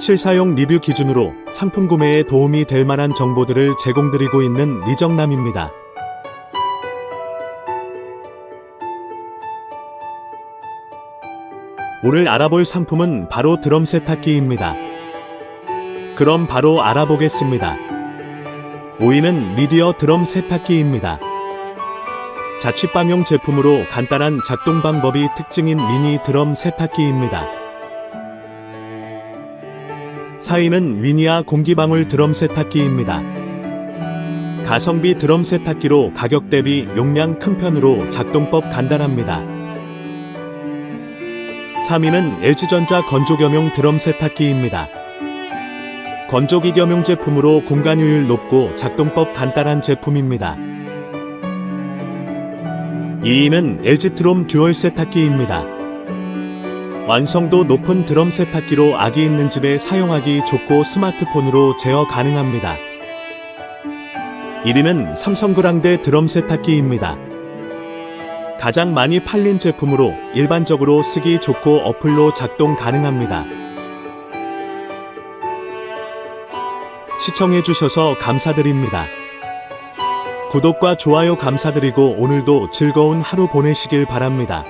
실사용 리뷰 기준으로 상품 구매에 도움이 될 만한 정보들을 제공드리고 있는 리정남입니다. 오늘 알아볼 상품은 바로 드럼 세탁기입니다. 그럼 바로 알아보겠습니다. 5위는 미디어 드럼 세탁기입니다. 자취방용 제품으로 간단한 작동 방법이 특징인 미니 드럼 세탁기입니다. 4위는 위니아 공기방울 드럼 세탁기입니다. 가성비 드럼 세탁기로 가격 대비 용량 큰 편으로 작동법 간단합니다. 3위는 LG전자 건조겸용 드럼 세탁기입니다. 건조기 겸용 제품으로 공간 효율 높고 작동법 간단한 제품입니다. 2위는 LG트롬 듀얼 세탁기입니다. 완성도 높은 드럼 세탁기로 아기 있는 집에 사용하기 좋고 스마트폰으로 제어 가능합니다. 1위는 삼성 그랑데 드럼 세탁기입니다. 가장 많이 팔린 제품으로 일반적으로 쓰기 좋고 어플로 작동 가능합니다. 시청해주셔서 감사드립니다. 구독과 좋아요 감사드리고 오늘도 즐거운 하루 보내시길 바랍니다.